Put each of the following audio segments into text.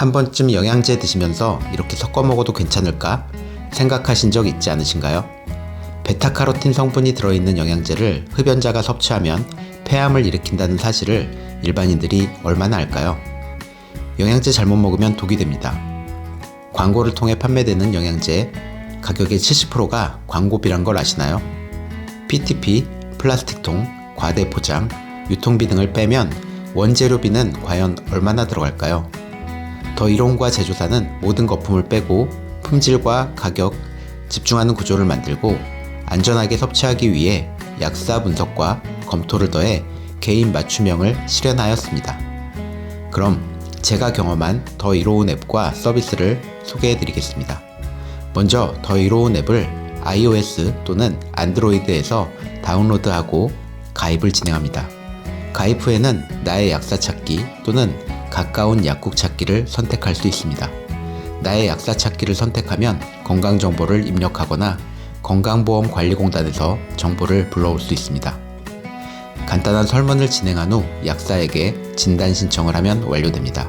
한 번쯤 영양제 드시면서 이렇게 섞어 먹어도 괜찮을까 생각하신 적 있지 않으신가요? 베타카로틴 성분이 들어있는 영양제를 흡연자가 섭취하면 폐암을 일으킨다는 사실을 일반인들이 얼마나 알까요? 영양제 잘못 먹으면 독이 됩니다. 광고를 통해 판매되는 영양제 가격의 70%가 광고비란 걸 아시나요? PTP, 플라스틱통, 과대 포장, 유통비 등을 빼면 원재료비는 과연 얼마나 들어갈까요? 더 이론과 제조사는 모든 거품을 빼고 품질과 가격, 집중하는 구조를 만들고 안전하게 섭취하기 위해 약사 분석과 검토를 더해 개인 맞춤형을 실현하였습니다. 그럼 제가 경험한 더 이로운 앱과 서비스를 소개해 드리겠습니다. 먼저 더 이로운 앱을 iOS 또는 안드로이드에서 다운로드하고 가입을 진행합니다. 가입 후에는 나의 약사 찾기 또는 가까운 약국 찾기를 선택할 수 있습니다. 나의 약사 찾기를 선택하면 건강 정보를 입력하거나 건강보험관리공단에서 정보를 불러올 수 있습니다. 간단한 설문을 진행한 후 약사에게 진단 신청을 하면 완료됩니다.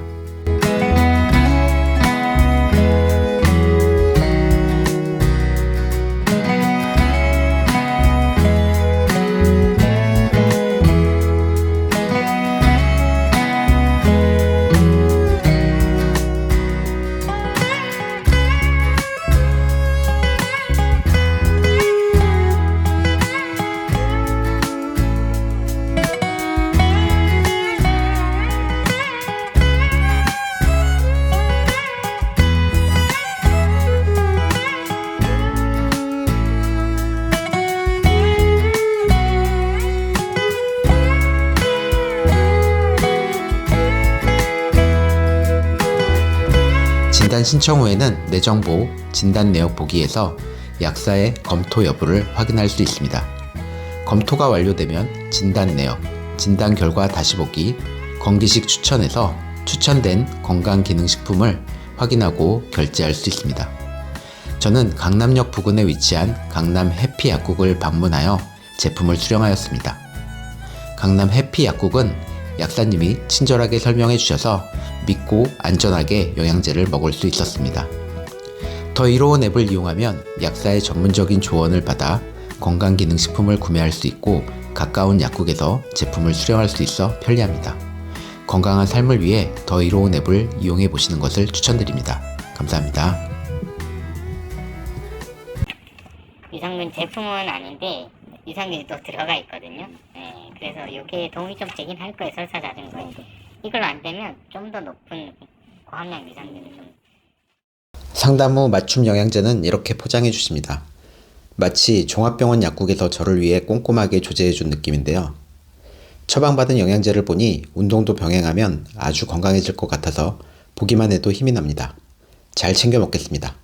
진단 신청 후에는 내 정보 진단 내역 보기에서 약사의 검토 여부를 확인할 수 있습니다. 검토가 완료되면 진단 내역, 진단 결과 다시 보기, 건기식 추천에서 추천된 건강기능식품을 확인하고 결제할 수 있습니다. 저는 강남역 부근에 위치한 강남 해피 약국을 방문하여 제품을 수령하였습니다. 강남 해피 약국은 약사님이 친절하게 설명해 주셔서 믿고 안전하게 영양제를 먹을 수 있었습니다. 더 이로운 앱을 이용하면 약사의 전문적인 조언을 받아 건강기능식품을 구매할 수 있고 가까운 약국에서 제품을 수령할 수 있어 편리합니다. 건강한 삶을 위해 더 이로운 앱을 이용해 보시는 것을 추천드립니다. 감사합니다. 유산균 제품은 아닌데 유산균이 또 들어가 있거든요. 예, 그래서 이게 도움이 좀 되긴 할 거예요. 설사 자전거에. 이걸로 안 되면 좀 더 높은 고함량 유산균을 좀 상담 후 맞춤 영양제는 이렇게 포장해 주십니다. 마치 종합병원 약국에서 저를 위해 꼼꼼하게 조제해 준 느낌인데요. 처방받은 영양제를 보니 운동도 병행하면 아주 건강해질 것 같아서 보기만 해도 힘이 납니다. 잘 챙겨 먹겠습니다.